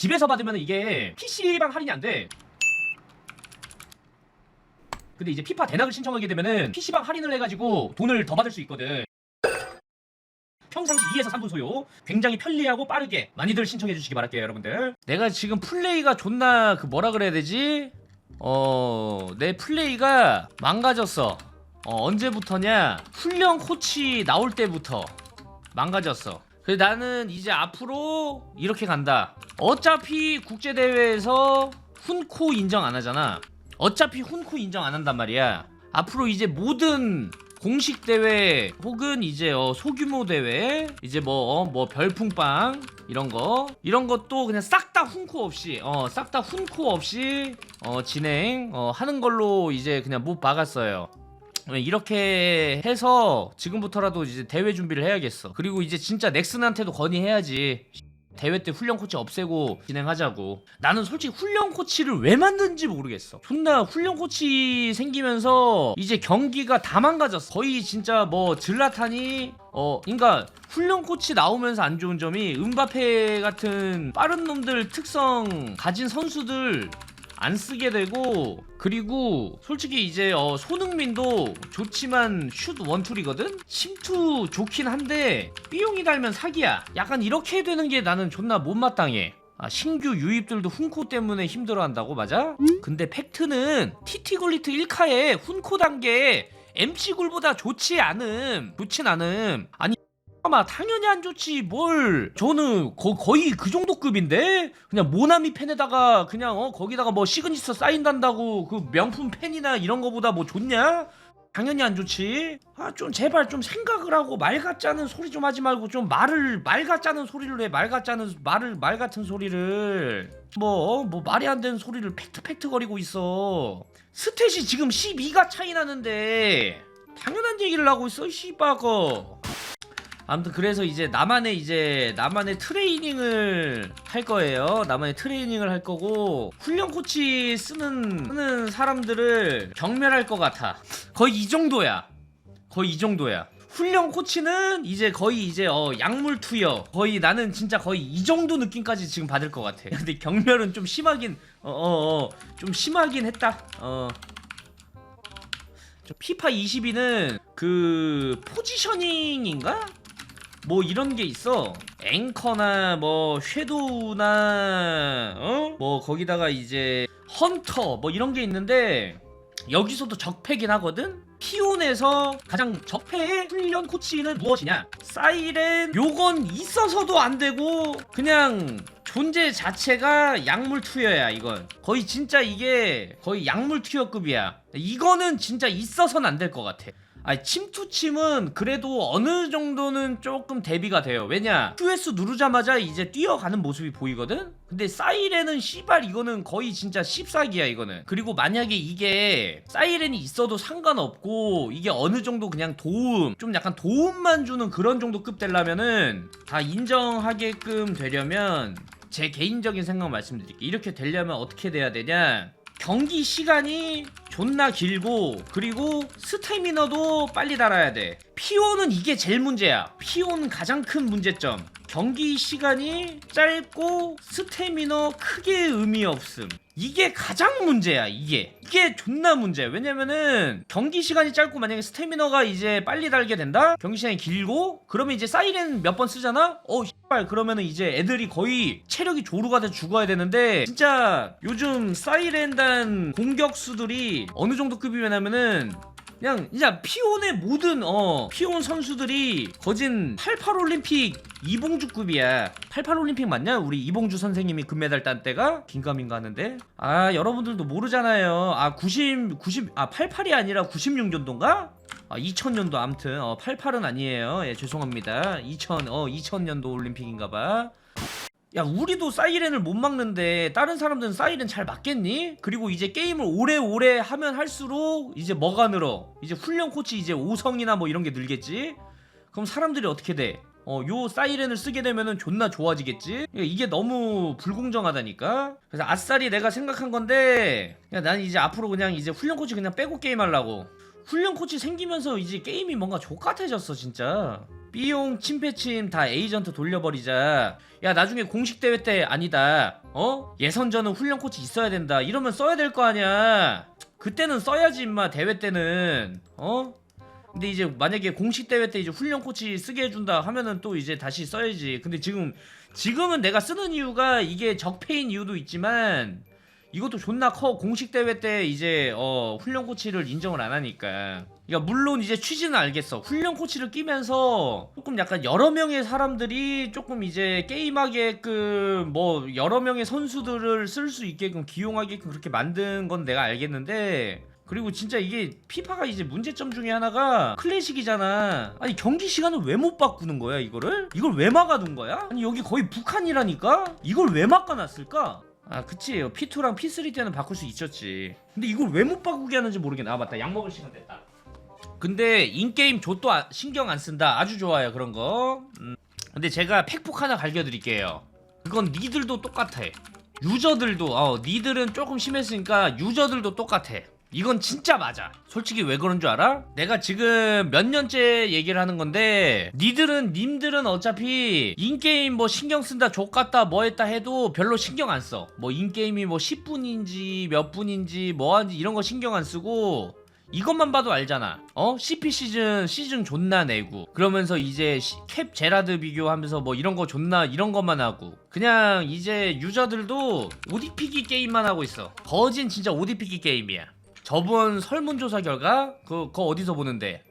집에서 받으면 이게 PC방 할인이 안 돼. 근데 이제 피파 대낙을 신청하게 되면은 PC방 할인을 해가지고 돈을 더 받을 수 있거든. 평상시 2에서 3분 소요. 굉장히 편리하고 빠르게 많이들 신청해 주시기 바랄게요, 여러분들. 내가 지금 플레이가 존나 그 뭐라 그래야 되지? 어, 내 플레이가 망가졌어. 어, 언제부터냐? 훈련 코치 나올 때부터 망가졌어. 그래서 나는 이제 앞으로 이렇게 간다. 어차피 국제 대회에서 훈코 인정 안 하잖아. 어차피 훈코 인정 안 한단 말이야. 앞으로 이제 모든 공식 대회 혹은 이제 어, 소규모 대회 이제 뭐뭐 별풍빵 이런 거 이런 것도 그냥 싹 다 훈코 없이 어 싹 다 훈코 없이 어 진행 어 하는 걸로 이제 그냥 못 박았어요. 이렇게 해서 지금부터라도 이제 대회 준비를 해야겠어. 그리고 이제 진짜 넥슨한테도 건의해야지. 대회 때 훈련 코치 없애고 진행하자고. 나는 솔직히 훈련 코치를 왜 만든지 모르겠어. 존나 훈련 코치 생기면서 이제 경기가 다 망가졌어. 거의 진짜 뭐 질라탄이 어, 그러니까 훈련 코치 나오면서 안 좋은 점이 은바페 같은 빠른 놈들 특성 가진 선수들 안 쓰게 되고 그리고 솔직히 이제 어, 손흥민도 좋지만 슛 원툴이거든? 침투 좋긴 한데 삐용이 달면 사기야. 약간 이렇게 되는 게 나는 존나 못마땅해. 아, 신규 유입들도 훈코 때문에 힘들어한다고 맞아? 근데 팩트는 티티글리트 1카에 훈코 단계 MC굴보다 좋지 않음. 좋진 않음. 아니 아마 당연히 안 좋지. 뭘. 저는 거, 거의 그 정도 급인데? 그냥 모나미 펜에다가 그냥 어 거기다가 뭐 시그니처 사인단다고 그 명품 펜이나 이런 거보다 뭐 좋냐? 당연히 안 좋지. 아 좀 제발 좀 생각을 하고 말 같자는 소리 좀 하지 말고 좀 말을 말 같자는 소리를 해. 말 같자는 말을 말 같은 소리를. 뭐뭐 말이 안 되는 소리를 팩트 팩트 거리고 있어. 스탯이 지금 12가 차이 나는데. 당연한 얘기를 하고 있어 씨바거 아무튼 그래서 이제 나만의 이제 나만의 트레이닝을 할 거예요. 나만의 트레이닝을 할 거고 훈련 코치 쓰는 쓰는 사람들을 경멸할 것 같아. 거의 이 정도야. 거의 이 정도야. 훈련 코치는 이제 거의 이제 어 약물 투여 거의 나는 진짜 거의 이 정도 느낌까지 지금 받을 것 같아. 근데 경멸은 좀 심하긴 어어좀 심하긴 했다. 어. 저 피파 22는 그 포지셔닝인가? 뭐 이런 게 있어. 앵커나 뭐 쉐도우나 어? 뭐 거기다가 이제 헌터 뭐 이런 게 있는데 여기서도 적폐긴 하거든. 피온에서 가장 적폐의 훈련 코치는 무엇이냐? 사이렌 요건 있어서도 안 되고 그냥 존재 자체가 약물 투여야 이건 거의 진짜 이게 거의 약물 투여급이야 이거는 진짜 있어서는 안 될 것 같아 아니 침투침은 그래도 어느 정도는 조금 대비가 돼요. 왜냐 QS 누르자마자 이제 뛰어가는 모습이 보이거든? 근데 사이렌은 씨발 이거는 거의 진짜 씹사기야 이거는. 그리고 만약에 이게 사이렌이 있어도 상관없고 이게 어느 정도 그냥 도움 좀 약간 도움만 주는 그런 정도 급 되려면은 다 인정하게끔 되려면 제 개인적인 생각 말씀드릴게요. 이렇게 되려면 어떻게 돼야 되냐 경기 시간이 존나 길고 그리고 스태미너도 빨리 달아야 돼. 피오는 이게 제일 문제야. 피오는 가장 큰 문제점. 경기 시간이 짧고 스태미너 크게 의미 없음. 이게 가장 문제야, 이게. 이게 존나 문제야. 왜냐면은 경기 시간이 짧고 만약에 스태미너가 이제 빨리 달게 된다? 경기 시간이 길고 그러면 이제 사이렌 몇 번 쓰잖아? 어, 씨발 그러면은 이제 애들이 거의 체력이 조루가 돼 죽어야 되는데 진짜 요즘 사이렌단 공격수들이 어느 정도 급이냐면은 그냥 진짜 피온의 모든 어 피온 선수들이 거진 88 올림픽 이봉주급이야. 88 올림픽 맞냐? 우리 이봉주 선생님이 금메달 딴 때가 긴가민가 하는데. 아, 여러분들도 모르잖아요. 아, 90 90 아, 88이 아니라 96년도인가? 아, 2000년도 아무튼 어 88은 아니에요. 예, 죄송합니다. 2000 어 2000년도 올림픽인가 봐. 야 우리도 사이렌을 못 막는데 다른 사람들은 사이렌 잘 막겠니? 그리고 이제 게임을 오래오래 하면 할수록 이제 뭐가 늘어? 이제 훈련 코치 이제 5성이나 뭐 이런 게 늘겠지? 그럼 사람들이 어떻게 돼? 어, 요 사이렌을 쓰게 되면은 존나 좋아지겠지? 이게 너무 불공정하다니까? 그래서 아싸리 내가 생각한 건데, 야, 난 이제 앞으로 그냥 이제 훈련 코치 그냥 빼고 게임하려고. 훈련 코치 생기면서 이제 게임이 뭔가 족같아졌어, 진짜. B용 침패침 다 에이전트 돌려버리자. 야, 나중에 공식 대회 때 아니다. 어? 예선전은 훈련 코치 있어야 된다. 이러면 써야 될 거 아니야. 그때는 써야지 임마 대회 때는 어? 근데 이제 만약에 공식 대회 때 이제 훈련 코치 쓰게 해준다 하면은 또 이제 다시 써야지. 근데 지금 지금은 내가 쓰는 이유가 이게 적폐인 이유도 있지만 이것도 존나 커 공식 대회 때 이제 어 훈련 코치를 인정을 안 하니까. 그러니까 물론 이제 취지는 알겠어. 훈련 코치를 끼면서 조금 약간 여러 명의 사람들이 조금 이제 게임하게끔 뭐 여러 명의 선수들을 쓸 수 있게끔 기용하게끔 그렇게 만든 건 내가 알겠는데 그리고 진짜 이게 피파가 이제 문제점 중에 하나가 클래식이잖아. 아니 경기 시간을 왜 못 바꾸는 거야 이거를? 이걸 왜 막아둔 거야? 아니 여기 거의 북한이라니까? 이걸 왜 막아놨을까? 아 그치 P2랑 P3 때는 바꿀 수 있었지. 근데 이걸 왜 못 바꾸게 하는지 모르겠네. 아 맞다 약 먹을 시간 됐다. 근데 인게임 좆도 아- 신경 안 쓴다. 아주 좋아요 그런 거. 음. 근데 제가 팩폭 하나 갈겨드릴게요. 그건 니들도 똑같아. 유저들도 어 니들은 조금 심했으니까 유저들도 똑같아. 이건 진짜 맞아. 솔직히 왜 그런 줄 알아? 내가 지금 몇 년째 얘기를 하는 건데 니들은 님들은 어차피 인게임 뭐 신경 쓴다 족같다 뭐 했다 해도 별로 신경 안 써. 뭐 인게임이 뭐 10분인지 몇 분인지 뭐 하는지 이런 거 신경 안 쓰고 이것만 봐도 알잖아. 어? CP 시즌 시즌 존나 내고 그러면서 이제 시- 캡 제라드 비교하면서 뭐 이런 거 존나 이런 것만 하고 그냥 이제 유저들도 오디피기 게임만 하고 있어. 거진 진짜 오디피기 게임이야. 저번 설문조사 결과 그 그거 어디서 보는데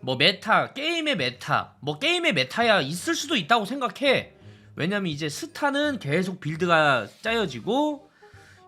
뭐 메타 게임의 메타 뭐 게임의 메타야 있을 수도 있다고 생각해. 왜냐면 이제 스타는 계속 빌드가 짜여지고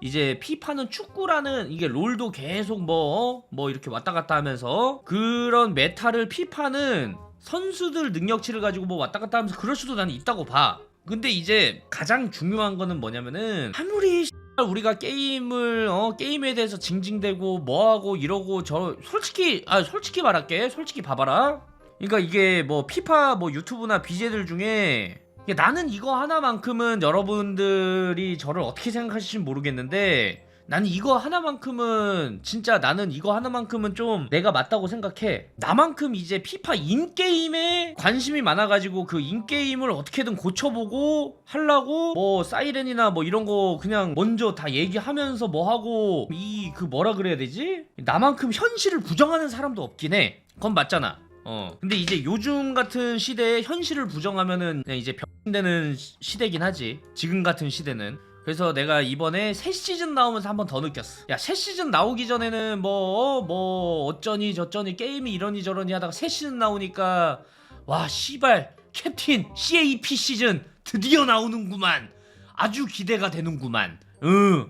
이제 피파는 축구라는 이게 롤도 계속 뭐뭐 이렇게 왔다 갔다 하면서 그런 메타를 피파는 선수들 능력치를 가지고 뭐 왔다 갔다 하면서 그럴 수도 나는 있다고 봐. 근데 이제 가장 중요한 거는 뭐냐면은 아무리 우리가 게임을 어? 게임에 대해서 징징대고 뭐하고 이러고 저 솔직히 아 솔직히 말할게. 솔직히 봐봐라. 그러니까 이게 뭐 피파 뭐 유튜브나 BJ들 중에 이게 나는 이거 하나만큼은 여러분들이 저를 어떻게 생각하실지 모르겠는데 나는 이거 하나만큼은 진짜 나는 이거 하나만큼은 좀 내가 맞다고 생각해. 나만큼 이제 피파 인게임에 관심이 많아가지고 그 인게임을 어떻게든 고쳐보고 하려고 뭐 사이렌이나 뭐 이런 거 그냥 먼저 다 얘기하면서 뭐 하고 이 그 뭐라 그래야 되지? 나만큼 현실을 부정하는 사람도 없긴 해. 그건 맞잖아. 어. 근데 이제 요즘 같은 시대에 현실을 부정하면은 그냥 이제 병되는 시대긴 하지. 지금 같은 시대는. 그래서 내가 이번에 새 시즌 나오면서 한 번 더 느꼈어. 야, 새 시즌 나오기 전에는 뭐, 뭐, 어쩌니 저쩌니 게임이 이러니 저러니 하다가 새 시즌 나오니까, 와, 씨발, 캡틴 CAP 시즌 드디어 나오는구만. 아주 기대가 되는구만. 응.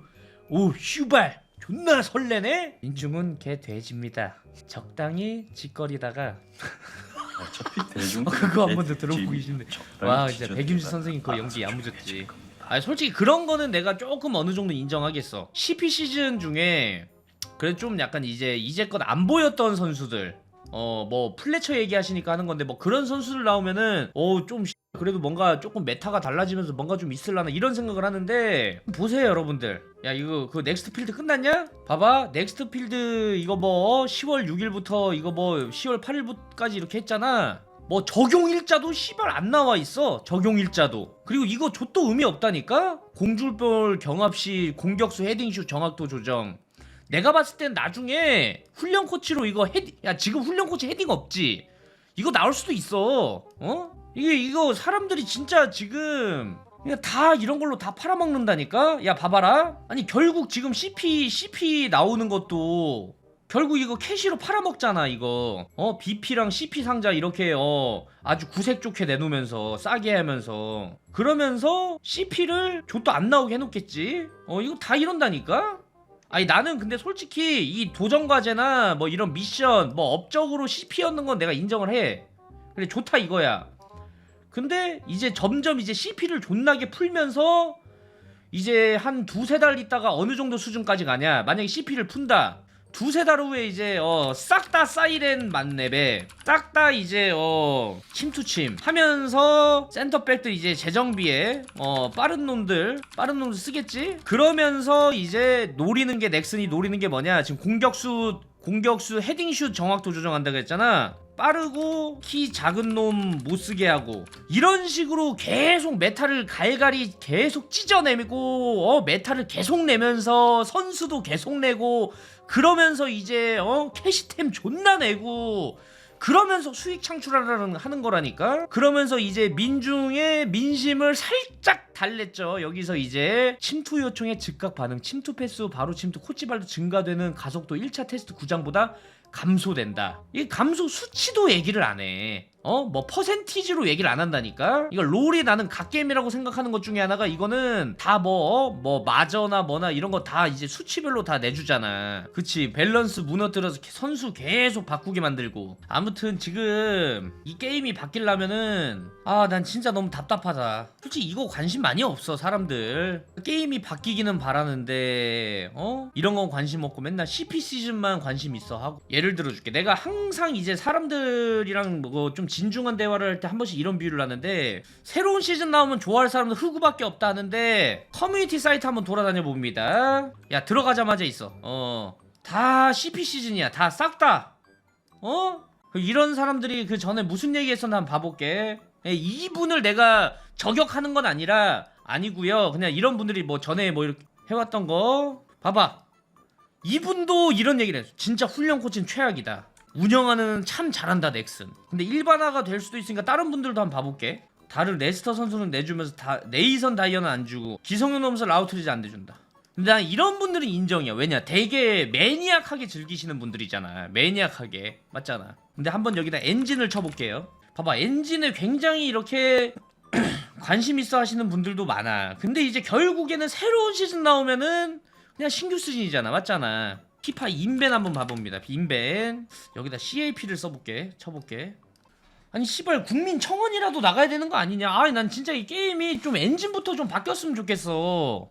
오, 휴발. 존나 설레네? 인중은 개 돼지입니다. 적당히 짓거리다가 어차피 대중 어, 그거 한번더 들어보고 싶네. 와 진짜 백윤수 선생님 그 연기 야무졌지. 아 솔직히 그런 거는 내가 조금 어느 정도 인정하겠어. CP 시즌 중에 그래 좀 약간 이제 이제껏 안 보였던 선수들 어 뭐 플래처 얘기하시니까 하는 건데 뭐 그런 선수들 나오면은 어좀 그래도 뭔가 조금 메타가 달라지면서 뭔가 좀 있을라나 이런 생각을 하는데 보세요 여러분들. 야 이거 그 넥스트 필드 끝났냐? 봐봐. 넥스트 필드 이거 뭐 10월 6일부터 이거 뭐 10월 8일까지 이렇게 했잖아. 뭐 적용 일자도 씨발 안 나와 있어 적용 일자도. 그리고 이거 좆도 의미 없다니까? 공줄볼 경합시 공격수 헤딩슛 정확도 조정. 내가 봤을 땐 나중에 훈련 코치로 이거 헤딩 야 지금 훈련 코치 헤딩 없지. 이거 나올 수도 있어. 어 이게 이거 사람들이 진짜 지금 다 이런 걸로 다 팔아먹는다니까? 야 봐봐라. 아니 결국 지금 CP CP 나오는 것도 결국 이거 캐시로 팔아먹잖아 이거. 어 BP랑 CP 상자 이렇게 어 아주 구색 좋게 내놓으면서 싸게 하면서. 그러면서 CP를 좆도 안 나오게 해놓겠지? 어 이거 다 이런다니까? 아니 나는 근데 솔직히 이 도전 과제나 뭐 이런 미션 뭐 업적으로 CP였는 건 내가 인정을 해. 그래 좋다 이거야 근데 이제 점점 이제 CP를 존나게 풀면서 이제 한 두세 달 있다가 어느 정도 수준까지 가냐. 만약에 CP를 푼다. 두세 달 후에 이제 어 싹 다 사이렌 만렙에 싹 다 이제 어 침투침 하면서 센터백들 이제 재정비에 어 빠른 놈들 빠른 놈들 쓰겠지? 그러면서 이제 노리는 게 넥슨이 노리는 게 뭐냐. 지금 공격수 공격수 헤딩슛 정확도 조정한다고 했잖아 빠르고 키 작은 놈 못 쓰게 하고 이런 식으로 계속 메타를 갈갈이 계속 찢어내고 어 메타를 계속 내면서 선수도 계속 내고 그러면서 이제 어 캐시템 존나 내고 그러면서 수익 창출하라는 하는 거라니까. 그러면서 이제 민중의 민심을 살짝 달랬죠. 여기서 이제 침투 요청의 즉각 반응, 침투 패스 바로 침투 코치발도 증가되는 가속도 1차 테스트 구장보다 감소된다. 이 감소 수치도 얘기를 안 해. 어? 뭐 퍼센티지로 얘기를 안 한다니까? 이거 롤이 나는 갓게임이라고 생각하는 것 중에 하나가 이거는 다 뭐 뭐 마저나 뭐나 이런 거 다 이제 수치별로 다 내주잖아. 그치 밸런스 무너뜨려서 선수 계속 바꾸게 만들고 아무튼 지금 이 게임이 바뀌려면은 아 난 진짜 너무 답답하다. 솔직히 이거 관심 많이 없어 사람들. 게임이 바뀌기는 바라는데 어 이런 건 관심 없고 맨날 CP 시즌만 관심 있어 하고 예를 들어줄게. 내가 항상 이제 사람들이랑 뭐 좀 진중한 대화를 할 때 한 번씩 이런 비유를 하는데 새로운 시즌 나오면 좋아할 사람들 흑우밖에 없다 하는데 커뮤니티 사이트 한번 돌아다녀 봅니다. 야 들어가자마자 있어. 어. 다 CP 시즌이야. 다 싹 다. 어? 그 이런 사람들이 그 전에 무슨 얘기했었나 한번 봐볼게. 예, 이분을 내가 저격하는 건 아니라 아니고요. 그냥 이런 분들이 뭐 전에 뭐 이렇게 해왔던 거 봐봐. 이분도 이런 얘기를 했어. 진짜 훈련 코치는 최악이다. 운영하는 참 잘한다 넥슨. 근데 일반화가 될 수도 있으니까 다른 분들도 한번 봐볼게. 다른 레스터 선수는 내주면서 다 네이선 다이어는 안 주고 기성용 넘서 라우트리지 안 내준다. 근데 난 이런 분들은 인정이야. 왜냐? 되게 매니악하게 즐기시는 분들이잖아. 매니악하게. 맞잖아. 근데 한번 여기다 엔진을 쳐볼게요. 봐봐. 엔진에 굉장히 이렇게 관심 있어 하시는 분들도 많아. 근데 이제 결국에는 새로운 시즌 나오면은 그냥 신규 시즌이잖아. 맞잖아. 피파 인벤 한번 봐봅니다. 인벤. 여기다 CAP를 써볼게. 쳐볼게. 아니 씨발 국민 청원이라도 나가야 되는 거 아니냐? 아니 난 진짜 이 게임이 좀 엔진부터 좀 바뀌었으면 좋겠어.